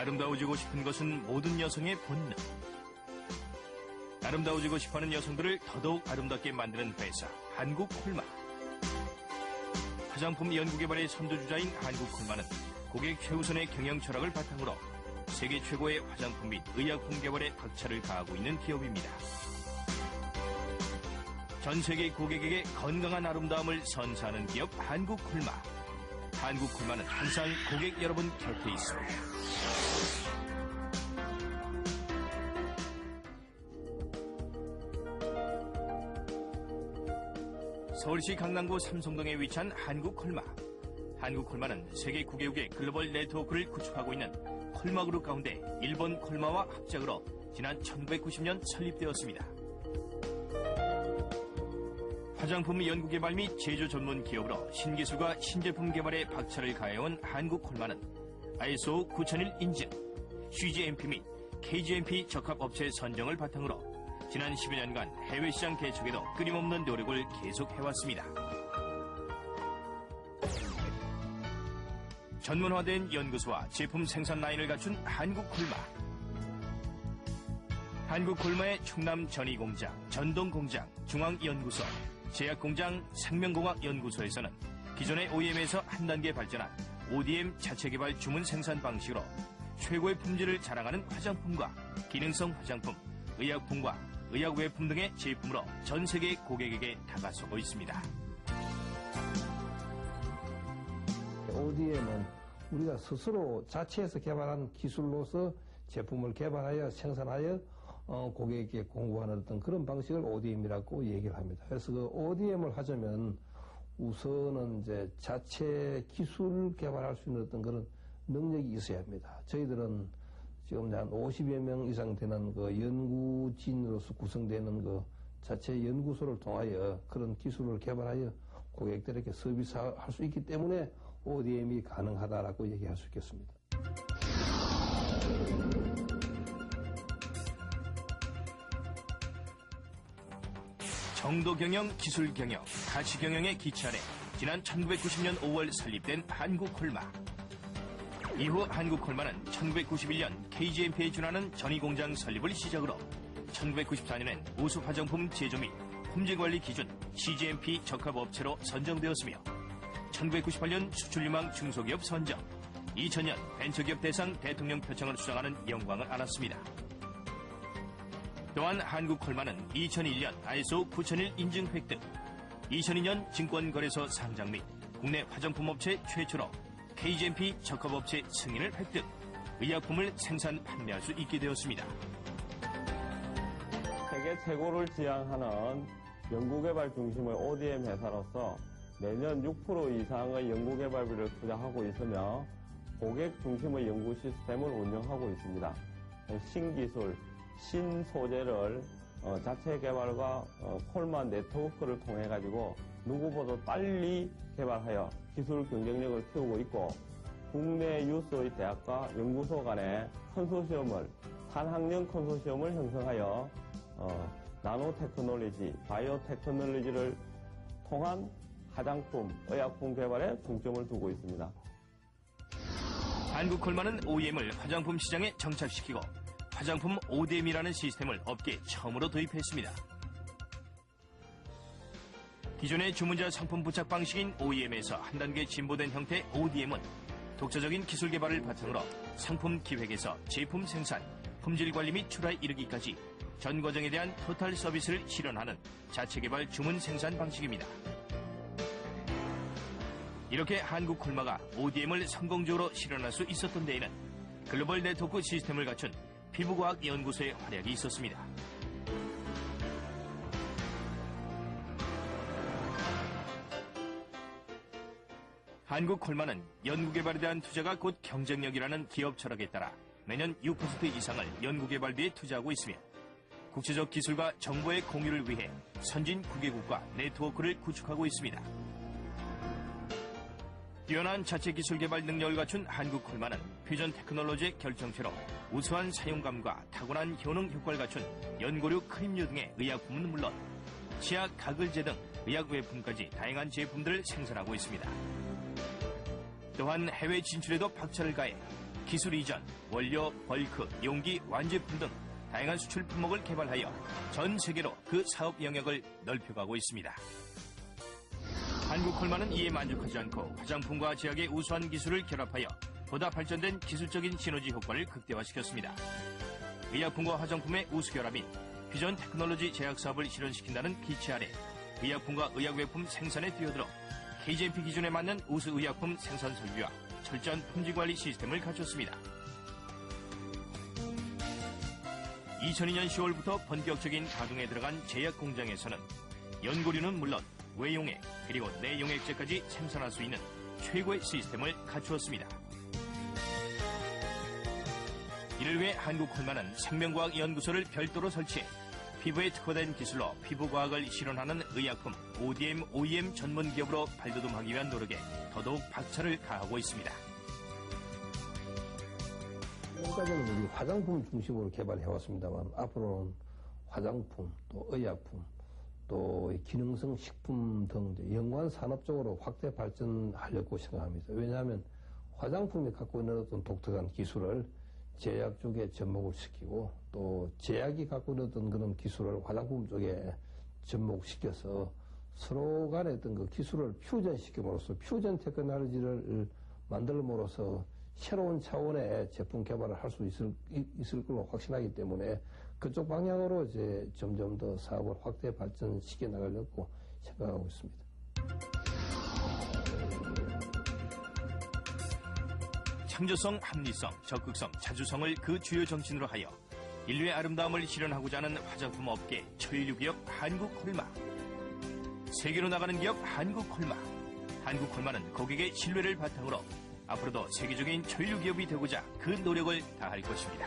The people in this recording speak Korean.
아름다워지고 싶은 것은 모든 여성의 본능. 아름다워지고 싶어하는 여성들을 더더욱 아름답게 만드는 회사 한국 콜마. 화장품 연구개발의 선두주자인 한국 콜마는 고객 최우선의 경영 철학을 바탕으로 세계 최고의 화장품 및 의약품 개발에 박차를 가하고 있는 기업입니다. 전 세계 고객에게 건강한 아름다움을 선사하는 기업 한국 콜마. 한국 콜마는 항상 고객 여러분 곁에 있습니다. 서울시 강남구 삼성동에 위치한 한국콜마. 한국콜마는 세계 9개국의 글로벌 네트워크를 구축하고 있는 콜마 그룹 가운데 일본 콜마와 합작으로 지난 1990년 설립되었습니다. 화장품 연구 개발 및 제조 전문 기업으로 신기술과 신제품 개발에 박차를 가해온 한국콜마는 ISO 9001 인증, CGMP 및 KGMP 적합업체 선정을 바탕으로 지난 10여 년간 해외 시장 개척에도 끊임없는 노력을 계속해왔습니다. 전문화된 연구소와 제품 생산 라인을 갖춘 한국 콜마. 한국 콜마의 충남 전이 공장, 전동 공장, 중앙 연구소, 제약 공장, 생명공학 연구소에서는 기존의 OEM에서 한 단계 발전한 ODM 자체 개발 주문 생산 방식으로 최고의 품질을 자랑하는 화장품과 기능성 화장품, 의약품과 의약 외품 등의 제품으로 전 세계 고객에게 다가서고 있습니다. ODM은 우리가 스스로 자체에서 개발한 기술로서 제품을 개발하여 생산하여 어, 고객에게 공부하는 어떤 그런 방식을 ODM이라고 얘기를 합니다. 그래서 그 ODM을 하자면 우선은 이제 자체 기술 개발할 수 있는 어떤 그런 능력이 있어야 합니다. 저희들은 지금 한 50여 명 이상 되는 그 연구진으로서 구성되는 그 자체 연구소를 통하여 그런 기술을 개발하여 고객들에게 서비스할 수 있기 때문에 ODM이 가능하다라고 얘기할 수 있겠습니다. 정도 경영, 기술 경영, 가치 경영의 기치 아래 지난 1990년 5월 설립된 한국콜마. 이후 한국콜마는 1991년 KGMP에 준하는 전이공장 설립을 시작으로 1994년엔 우수 화장품 제조 및 품질관리 기준 CGMP 적합업체로 선정되었으며 1998년 수출유망 중소기업 선정, 2000년 벤처기업 대상 대통령 표창을 수상하는 영광을 안았습니다. 또한 한국콜마는 2001년 ISO 9001 인증 획득, 2002년 증권거래소 상장 및 국내 화장품업체 최초로 KGMP 적합업체 승인을 획득, 의약품을 생산 판매할 수 있게 되었습니다. 세계 최고를 지향하는 연구개발 중심의 ODM 회사로서 매년 6% 이상의 연구개발비를 투자하고 있으며 고객 중심의 연구 시스템을 운영하고 있습니다. 신기술, 신소재를 어, 자체 개발과 어, 콜마 네트워크를 통해 가지고 누구보다 빨리 개발하여 기술 경쟁력을 키우고 있고 국내 유수의 대학과 연구소 간의 컨소시엄을 산학령 컨소시엄을 형성하여 어, 나노 테크놀로지, 바이오 테크놀로지를 통한 화장품, 의약품 개발에 중점을 두고 있습니다. 한국콜마는 OEM을 화장품 시장에 정착시키고 화장품 ODM이라는 시스템을 업계에 처음으로 도입했습니다. 기존의 주문자 상품 부착 방식인 OEM에서 한 단계 진보된 형태 ODM은 독자적인 기술 개발을 바탕으로 상품 기획에서 제품 생산, 품질 관리 및 출하에 이르기까지 전 과정에 대한 토탈 서비스를 실현하는 자체 개발 주문 생산 방식입니다. 이렇게 한국 콜마가 ODM을 성공적으로 실현할 수 있었던 데에는 글로벌 네트워크 시스템을 갖춘 피부과학 연구소의 활약이 있었습니다. 한국 콜마는 연구개발에 대한 투자가 곧 경쟁력이라는 기업 철학에 따라 매년 6% 이상을 연구개발비에 투자하고 있으며 국제적 기술과 정보의 공유를 위해 선진 9개국과 네트워크를 구축하고 있습니다. 뛰어난 자체 기술 개발 능력을 갖춘 한국 콜마는 퓨전 테크놀로지의 결정체로 우수한 사용감과 타고난 효능 효과를 갖춘 연고류 크림류 등의 의약품은 물론 치약, 가글제 등 의약 외품까지 다양한 제품들을 생산하고 있습니다. 또한 해외 진출에도 박차를 가해 기술 이전, 원료, 벌크, 용기, 완제품 등 다양한 수출 품목을 개발하여 전 세계로 그 사업 영역을 넓혀가고 있습니다. 한국 콜마는 이에 만족하지 않고 화장품과 제약의 우수한 기술을 결합하여 보다 발전된 기술적인 시너지 효과를 극대화시켰습니다. 의약품과 화장품의 우수 결합인 퓨전 테크놀로지 제약 사업을 실현시킨다는 기치 아래 의약품과 의약외품 생산에 뛰어들어 KGMP 기준에 맞는 우수 의약품 생산 설비와 철저한 품질 관리 시스템을 갖췄습니다. 2002년 10월부터 본격적인 가동에 들어간 제약 공장에서는 연고류는 물론 외용액 그리고 내용액제까지 생산할 수 있는 최고의 시스템을 갖추었습니다. 이를 위해 한국콜마는 생명과학연구소를 별도로 설치해 피부에 특화된 기술로 피부과학을 실현하는 의약품 ODM, OEM 전문 기업으로 발돋움하기 위한 노력에 더더욱 박차를 가하고 있습니다. 현재까지는 우리 화장품 중심으로 개발해 왔습니다만 앞으로는 화장품 또 의약품 또 기능성 식품 등 연관 산업 쪽으로 확대 발전하려고 생각합니다. 왜냐하면 화장품이 갖고 있는 어떤 독특한 기술을 제약 쪽에 접목을 시키고 또 제약이 갖고 있는 어떤 그런 기술을 화장품 쪽에 접목시켜서 서로 간의 어떤 그 기술을 퓨전시킴으로써 퓨전 테크놀로지를 만들므로써 새로운 차원의 제품 개발을 할 수 있을, 이- 있을 걸로 확신하기 때문에 그쪽 방향으로 이제 점점 더 사업을 확대 발전시켜 나가려고 생각하고 있습니다. 창조성, 합리성, 적극성, 자주성을 그 주요 정신으로 하여 인류의 아름다움을 실현하고자 하는 화장품 업계 초일류 기업 한국 콜마. 세계로 나가는 기업 한국 콜마. 한국 콜마는 고객의 신뢰를 바탕으로 앞으로도 세계적인 전류 기업이 되고자 그 노력을 다할 것입니다.